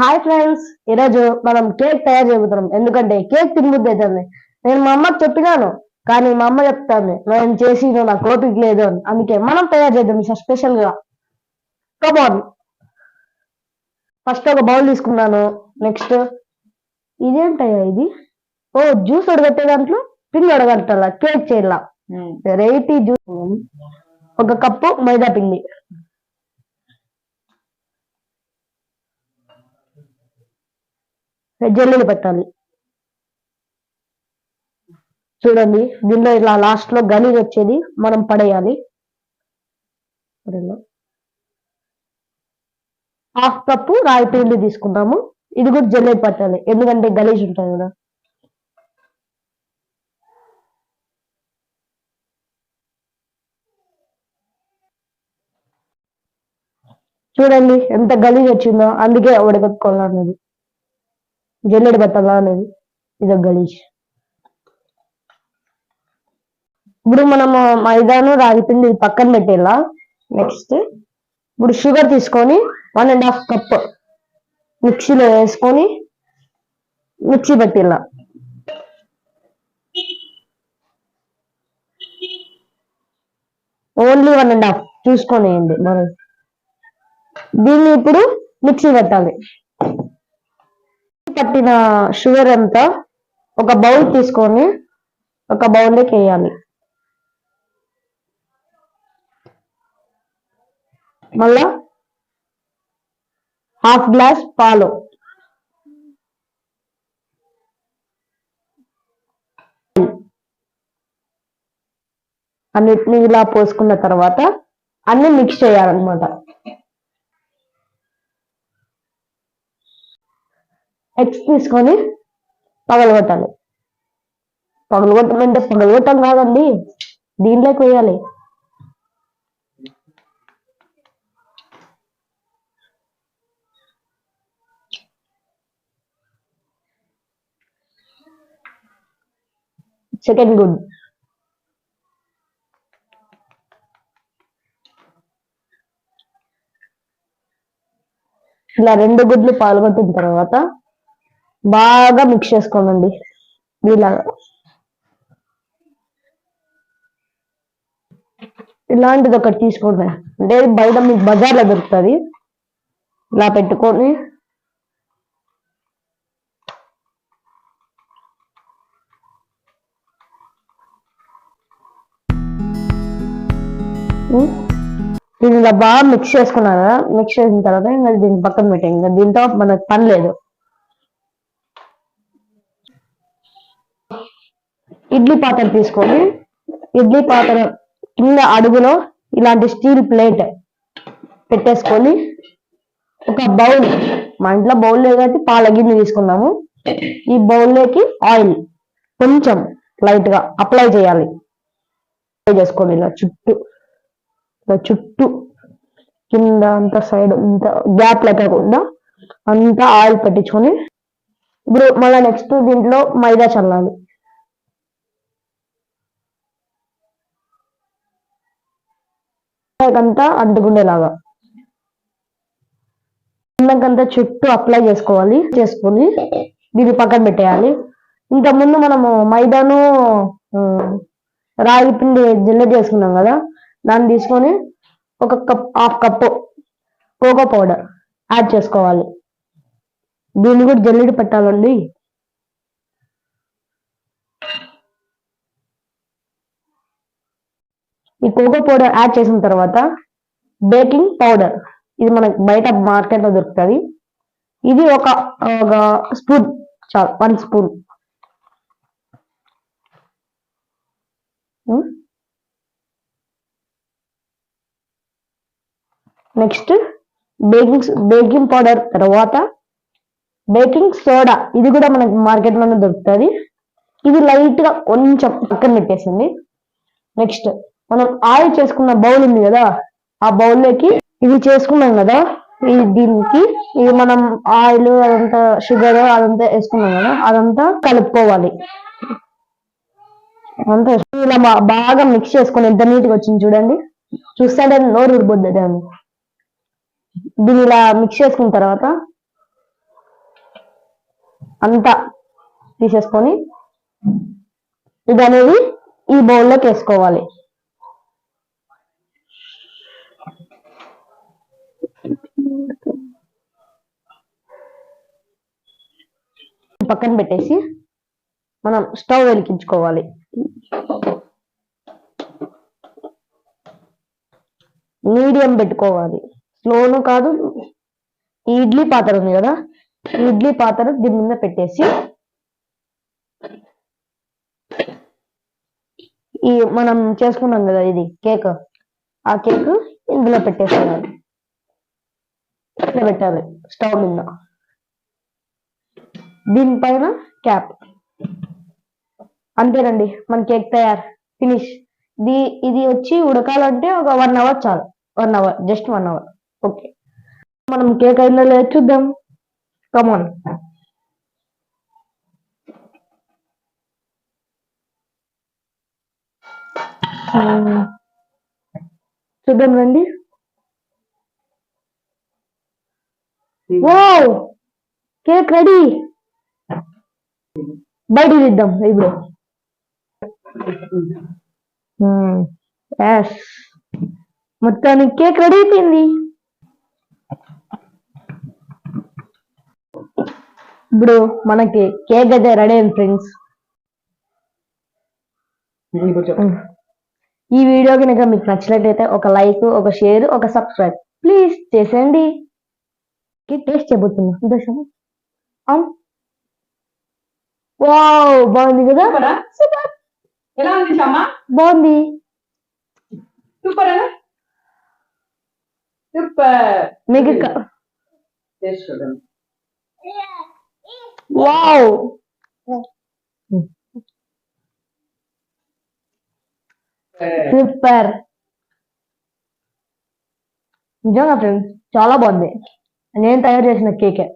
Hi friends ఈరోజు మనం cake తయారు చేయబోతున్నాం. ఎందుకంటే కేక్ తినబుద్ధి అవుతుంది నేను మా అమ్మకి చెప్పినాను కానీ మా అమ్మ చెప్తాను నేను చేసి నాకు ఓపిక లేదు అని. అందుకే మనం తయారు చేద్దాం సార్ స్పెషల్గా. కమాన్ ఫస్ట్ ఒక బౌల్ తీసుకున్నాను. నెక్స్ట్ ఇదేంటయ్యా ఇది? ఓ జ్యూస్ ఉడగట్టే దాంట్లో పిండి ఉడగట్టాల? కేక్ చేయాల. వెరైటీ జ్యూస్ ఒక కప్పు మైదా పిండి. జల్లీలు పెట్టాలి. చూడండి దీనిలో ఇలా లాస్ట్లో గలీజ్ వచ్చేది మనం పడేయాలి. హాఫ్ కప్పు రాయి పిండి తీసుకుంటాము. ఇది కూడా జల్లె పట్టాలి. ఎందుకంటే గలీజ్ ఉంటుంది కదా. చూడండి ఎంత గలీజ్ వచ్చిందో అందుకే ఉడకట్టుకోవాలనేది జల్లెడ పెట్టాలా అనేది ఇది గణేష్. ఇప్పుడు మనము మైదాను రాగి పిండి ఇది పక్కన పెట్టేలా నెక్స్ట్ ఇప్పుడు షుగర్ తీసుకొని వన్ అండ్ హాఫ్ కప్ మిక్సీలో వేసుకొని మిక్సీ పెట్టేలా. ఓన్లీ వన్ అండ్ హాఫ్ చూసుకొని వేయండి. మనం దీన్ని ఇప్పుడు మిక్సీ పెట్టాలి. పట్టిన షుగర్ అంతా ఒక బౌల్ తీసుకొని ఒక బౌల్లోకి వేయాలి మళ్ళా హాఫ్ గ్లాస్ పాలు. అన్నిటిని ఇలా పోసుకున్న తర్వాత అన్ని మిక్స్ చేయాలన్నమాట. ఎగ్స్ తీసుకొని పగలగొట్టాలి పగలగొట్టమంటే పగలగొట్టం కాదండి దీంట్లోకి వేయాలి. సెకండ్ గుడ్ ఇలా రెండు గుడ్లు పాల్గొట్టిన తర్వాత బాగా మిక్స్ చేసుకోనండి ఇలాగా ఇలాంటిది ఒకటి తీసుకోండి. అంటే బయట మీకు బజార్లో దొరుకుతుంది. ఇలా పెట్టుకొని. దీన్ని ఇలా బాగా మిక్స్ చేసుకున్నాను కదా మిక్స్ చేసిన తర్వాత ఇంకా దీన్ని పక్కన పెట్టాం ఇంకా దీంతో మనకు పని లేదు. ఇడ్లీ పాత్ర తీసుకొని ఇడ్లీ పాత్ర కింద అడుగులో ఇలాంటి స్టీల్ ప్లేట్ పెట్టేసుకొని ఒక బౌల్ మా ఇంట్లో బౌల్ లేదు కాబట్టి పాల గిన్నె తీసుకున్నాము. ఈ బౌల్లోకి ఆయిల్ కొంచెం లైట్గా అప్లై చేయాలి. అప్లై చేసుకోండి ఇలా చుట్టూ ఇలా చుట్టూ కింద అంత సైడ్ ఇంత గ్యాప్ లేకుండా అంతా ఆయిల్ పెట్టించుకొని ఇప్పుడు మళ్ళీ నెక్స్ట్ దీంట్లో మైదా చల్లాలి. అంతా అంటుకుండేలాగా. కిందకంతా చుట్టూ అప్లై చేసుకోవాలి చేసుకొని దీన్ని పక్కన పెట్టేయాలి. ఇంత ముందు మనము మైదాను రాగి పిండి జిల్ల చేసుకున్నాం కదా దాన్ని తీసుకొని ఒక cup half cup cocoa powder add చేసుకోవాలి. దీన్ని కూడా జల్లెడ పెట్టాలండి. ఈ కోకో పౌడర్ యాడ్ చేసిన తర్వాత బేకింగ్ పౌడర్ ఇది మనకి బయట మార్కెట్లో దొరుకుతుంది. ఇది ఒక ఒక స్పూన్ చాలు one spoon next baking baking powder తర్వాత బేకింగ్ సోడా ఇది కూడా మనకి మార్కెట్లోనే దొరుకుతుంది. ఇది లైట్గా కొంచెం పక్కన పెట్టేసింది. నెక్స్ట్ మనం ఆయిల్ చేసుకున్న బౌల్ ఉంది కదా ఆ బౌల్లోకి ఇది చేసుకున్నాం కదా ఇది దీనికి ఇది మనం ఆయిల్ అదంతా షుగర్ అదంతా వేసుకున్నాం కదా అదంతా కలుపుకోవాలి. అంతా ఇలా బాగా మిక్స్ చేసుకుని ఎంత నీట్గా వచ్చింది చూడండి. చూస్తే నోరు ఊరిపోద్ది దాన్ని దీన్ని ఇలా మిక్స్ చేసుకున్న తర్వాత అంతా తీసేసుకొని ఇది అనేది ఈ బౌల్లోకి వేసుకోవాలి. పక్కన పెట్టేసి మనం స్టవ్ వెలిగించుకోవాలి. మీడియం పెట్టుకోవాలి. స్లోను కాదు ఈ ఇడ్లీ పాత్ర ఉంది కదా ఇడ్లీ పాత్ర దీని మీద పెట్టేసి ఈ మనం చేసుకున్నాం కదా ఇది కేక్ ఆ కేక్ ఇందులో పెట్టేసుకోవాలి. ఇట్లా పెట్టాలి స్టవ్ మీద. దీనిపైన క్యాప్ అంతేనండి మన కేక్ తయారు ఫినిష్ ఇది ఇది వచ్చి ఉడకాలంటే ఒక వన్ అవర్ చాలు. One hour just one hour okay మనం కేక్ అయిందో లేదో చూద్దాం. కమాన్ చూద్దాం రండి. కేక్ రెడీ బయట తీద్దాం ఇప్పుడు? ఎస్ మొత్తానికి కేక్ రెడీ అయిపోయింది. ఇప్పుడు మనకి కేక్ అయితే రెడీ అయింది ఫ్రెండ్స్ ఈ వీడియో కనుక మీకు నచ్చినట్లయితే ఒక లైక్ ఒక షేర్ ఒక సబ్స్క్రైబ్ ప్లీజ్ చేసేయండి. టేస్ట్ అవును. వావ్ బాగుంది కదా? సూపరా ఎలా ఉంది షమ్మా బాగుంది. సూపర్ అనా సూపర్ మీకు క- టేస్ట్ చూడండి. వావ్ సూపర్ నిజంగా ఫ్రెండ్స్ చాలా బాగుంది. నేను తయారు చేసిన కేకే